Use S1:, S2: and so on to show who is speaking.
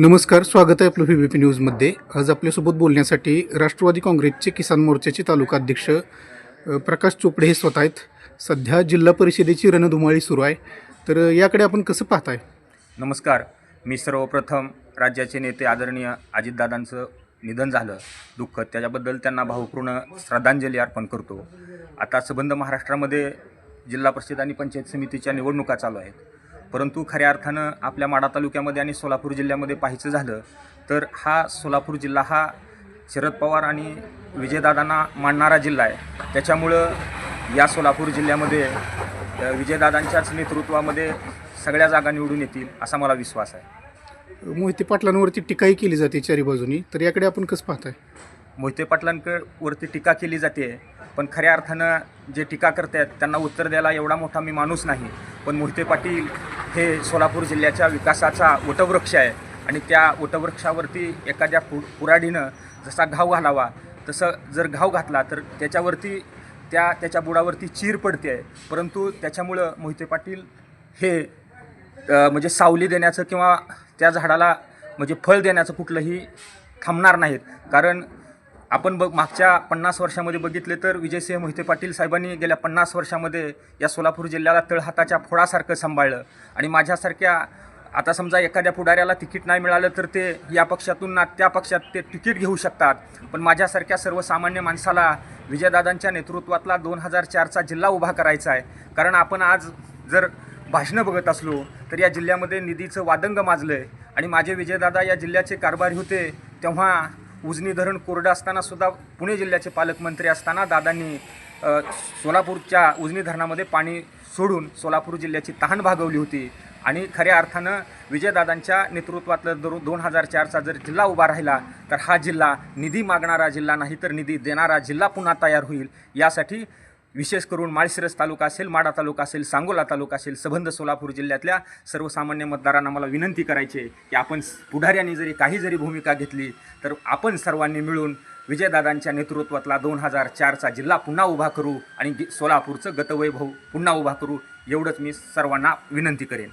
S1: नमस्कार स्वागत आहे आपलं व्ही बी पी न्यूजमध्ये. आज आपल्यासोबत बोलण्यासाठी राष्ट्रवादी काँग्रेसचे किसान मोर्चाचे तालुका अध्यक्ष प्रकाश चोपडे हे स्वतः आहेत. सध्या जिल्हा परिषदेची रणधुमाळी सुरू आहे. तर याकडे आपण कसं पाहताय?
S2: नमस्कार. मी सर्वप्रथम राज्याचे नेते आदरणीय अजितदादांचं निधन झालं दुःख. त्याच्याबद्दल त्यांना भावपूर्ण श्रद्धांजली अर्पण करतो. आता संबंध महाराष्ट्रामध्ये जिल्हा परिषद आणि पंचायत समितीच्या निवडणुका चालू आहेत. परंतु खऱ्या अर्थानं आपल्या माडा तालुक्यामध्ये आणि सोलापूर जिल्ह्यामध्ये पाहायचं झालं तर हा सोलापूर जिल्हा हा शरद पवार आणि विजयदादांना मानणारा जिल्हा आहे. त्याच्यामुळं या सोलापूर जिल्ह्यामध्ये विजयदादांच्याच नेतृत्वामध्ये सगळ्या जागा निवडून येतील असा मला विश्वास आहे.
S1: मोहिते पाटलांवरती टीकाही केली जाते चारी बाजूनी. तर याकडे आपण कसं पाहताय?
S2: मोहिते पाटलांकडवरती टीका केली जाते पण खऱ्या अर्थानं जे टीका करतायत त्यांना उत्तर द्यायला एवढा मोठा मी माणूस नाही. पण मोहिते पाटील हे सोलापूर जिल्ह्याच्या विकासाचा वटवृक्ष आहे. आणि त्या वटवृक्षावरती एखाद्या पु पुराडीनं जसा घाव घालावा तसं जर घाव घातला तर त्याच्यावरती त्या त्याच्या बुडावरती चीर पडते. आहे परंतु त्याच्यामुळं मोहिते पाटील हे म्हणजे सावली देण्याचं किंवा त्या झाडाला म्हणजे फळ देण्याचं कुठलंही थांबणार नाहीत. कारण आपण बघ मागच्या पन्नास वर्षामध्ये बघितले तर विजयसिंह मोहिते पाटील साहेबांनी गेल्या पन्नास वर्षामध्ये या सोलापूर जिल्ह्याला तळहाताच्या फोडासारखं सांभाळलं. आणि माझ्यासारख्या आता समजा एखाद्या पुढाऱ्याला तिकीट नाही मिळालं तर ते या पक्षातून ना त्या पक्षात ते तिकीट घेऊ शकतात. पण माझ्यासारख्या सर्वसामान्य माणसाला विजयदादांच्या नेतृत्वातला दोन हजार चारचा जिल्हा उभा करायचा आहे. कारण आपण आज जर भाषणं बघत असलो तर या जिल्ह्यामध्ये निधीचं वादंग माजलं आहे आणि माझे विजयदादा या जिल्ह्याचे कारभारी होते तेव्हा उजनी धरण कोरडं असताना सुद्धा पुणे जिल्ह्याचे पालकमंत्री असताना दादांनी सोलापूरच्या उजनी धरणामध्ये पाणी सोडून सोलापूर जिल्ह्याची तहान भागवली होती. आणि खऱ्या अर्थानं विजयदादांच्या नेतृत्वातलं दर दोन हजार चारचा जर जिल्हा उभा राहिला तर हा जिल्हा निधी मागणारा जिल्हा नाही तर निधी देणारा जिल्हा पुन्हा तयार होईल. यासाठी विशेष करून माळशिरस तालुका असेल माडा तालुका असेल सांगोला तालुका असेल सबंध सोलापूर जिल्ह्यातल्या सर्वसामान्य मतदारांना मला विनंती करायची आहे की आपण पुढाऱ्यांनी जरी काही जरी भूमिका घेतली तर आपण सर्वांनी मिळून विजयदादांच्या नेतृत्वातला दोन हजार चारचा जिल्हा पुन्हा उभा करू आणि सोलापूरचं गतवैभव पुन्हा उभा करू एवढंच मी सर्वांना विनंती करेन.